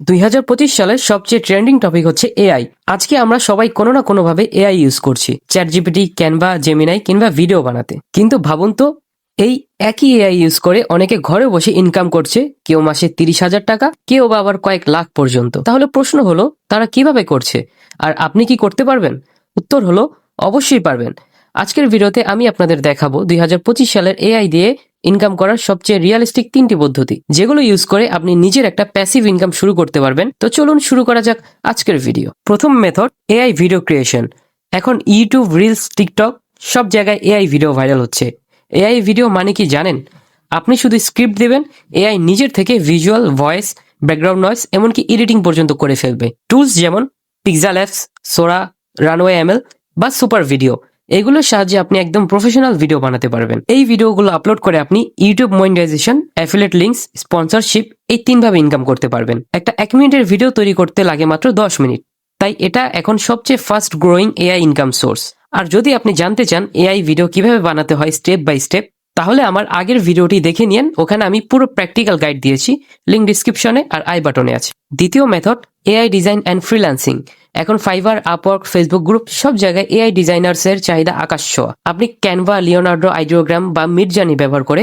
দুই সালের সবচেয়ে ট্রেন্ডিং টপিক হচ্ছে এআই। আজকে আমরা সবাই কোনো না কোনোভাবে এআই ইউজ করছি চ্যাট জিপিটি ক্যানভা, জেমিনাই কিংবা ভিডিও বানাতে। কিন্তু ভাবুন তো, এই একই এআই ইউজ করে অনেকে ঘরে বসে ইনকাম করছে, কেউ মাসে তিরিশ হাজার টাকা, কেউ বা আবার কয়েক লাখ পর্যন্ত। তাহলে প্রশ্ন হলো, তারা কীভাবে করছে? আর আপনি কি করতে পারবেন? উত্তর হলো, অবশ্যই পারবেন। আজকের ভিডিওতে আমি আপনাদের দেখাবো দুই হাজার পঁচিশ সালের এআই দিয়ে ইনকাম করার সবচেয়ে রিয়েলিস্টিক তিনটি পদ্ধতি, যেগুলো ইউজ করে আপনি নিজের একটা প্যাসিভ ইনকাম শুরু করতে পারবেন। তো চলুন শুরু করা যাক আজকের ভিডিও প্রথম মেথড এআই ভিডিও ক্রিয়েশন এখন ইউটিউব রিলস টিকটক সব জায়গায় এআই ভিডিও ভাইরাল হচ্ছে। এআই ভিডিও মানে কি জানেন? আপনি শুধু স্ক্রিপ্ট দেবেন এআই নিজের থেকে ভিজুয়াল ভয়েস ব্যাকগ্রাউন্ড নয়েস এমনকি এডিটিং পর্যন্ত করে ফেলবে। টুলস যেমন Pixel apps Sora Runway ML বা সুপার ভিডিও এগুলোর সাহায্যে আপনি একদম প্রফেশনাল ভিডিও বানাতে পারবেন। এই ভিডিওগুলো আপলোড করে আপনি YouTube monetization affiliate links sponsorship এই তিনভাবে ইনকাম করতে পারবেন। একটা এক মিনিটের ভিডিও তৈরি করতে লাগে মাত্র দশ মিনিট। তাই এটা এখন সবচেয়ে fast growing AI income source আর যদি আপনি জানতে চান এআই ভিডিও কীভাবে বানাতে হয় স্টেপ বাই স্টেপ তাহলে আমার আগের ভিডিওটি দেখে নিন ওখানে আমি পুরো প্র্যাকটিক্যাল গাইড দিয়েছি লিঙ্ক ডিসক্রিপশনে আর আই বাটনে আছে। দ্বিতীয় method AI design and freelancing এখন ফাইবার আপওয়ার্ক ফেসবুক গ্রুপ সব জায়গায় এআই ডিজাইনার্স এর চাহিদা আকাশ ছোঁয়া। আপনি ক্যানভা লিওনার্ডো আইডিওগ্রাম বা মিডজানি ব্যবহার করে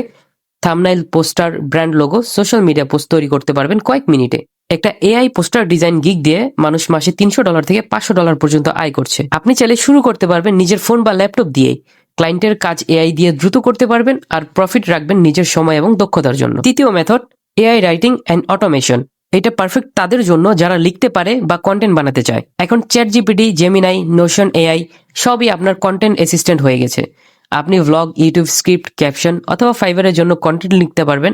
thumbnail poster brand logo social media post তৈরি করতে পারবেন কয়েক মিনিটে। একটা এআই পোস্টার ডিজাইন গিক দিয়ে মানুষ মাসে তিনশো ডলার থেকে পাঁচশো ডলার পর্যন্ত আয় করছে। আপনি চাইলে শুরু করতে পারবেন নিজের ফোন বা ল্যাপটপ দিয়ে ক্লায়েন্টের কাজ এআই দিয়ে দ্রুত করতে পারবেন আর প্রফিট রাখবেন নিজের সময় এবং দক্ষতার জন্য। তৃতীয় method, AI writing and automation. এটা পারফেক্ট তাদের জন্য যারা লিখতে পারে বা কন্টেন্ট বানাতে চায়। এখন Chat GPT Gemini Notion AI সবই আপনার কন্টেন্ট অ্যাসিস্ট্যান্ট হয়ে গেছে। আপনি ভ্লগ ইউটিউব স্ক্রিপ্ট ক্যাপশন অথবা ফাইবারের জন্য কন্টেন্ট লিখতে পারবেন।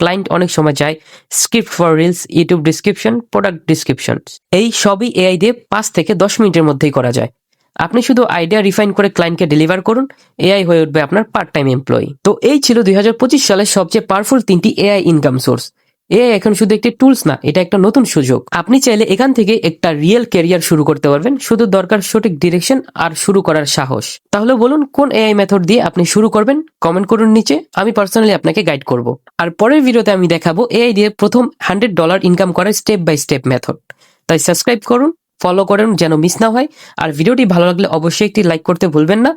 ক্লায়েন্ট অনেক সময় চায় script for reels YouTube description product description এই সবই এআই দিয়ে পাঁচ থেকে দশ মিনিটের মধ্যেই করা যায়। আপনি শুধু আইডিয়া রিফাইন করে ক্লায়েন্টকে ডেলিভার করুন এআই হয়ে উঠবে আপনার পার্ট টাইম এমপ্লয়ি তো এই ছিল দুই হাজার পঁচিশ সালের সবচেয়ে পাওয়ারফুল তিনটি এআই ইনকাম সোর্স এআই এখন শুধু একটি টুলস না, এটা একটা নতুন সুযোগ। আপনি চাইলে এখান থেকে একটা রিয়েল ক্যারিয়ার শুরু করতে পারবেন, শুধু দরকার সঠিক ডিরেকশন আর শুরু করার সাহস। তাহলে বলুন, কোন এআই মেথড দিয়ে আপনি শুরু করবেন? কমেন্ট করুন নিচে, আমি পার্সোনালি আপনাকে গাইড করব। আর পরের ভিডিওতে আমি দেখাবো এআই দিয়ে প্রথম হান্ড্রেড ডলার ইনকাম করার স্টেপ বাই স্টেপ মেথড তাই সাবস্ক্রাইব করুন ফলো করেন, যেন মিস না হয়। আর ভিডিওটি ভালো লাগলে অবশ্যই একটি লাইক করতে ভুলবেন না।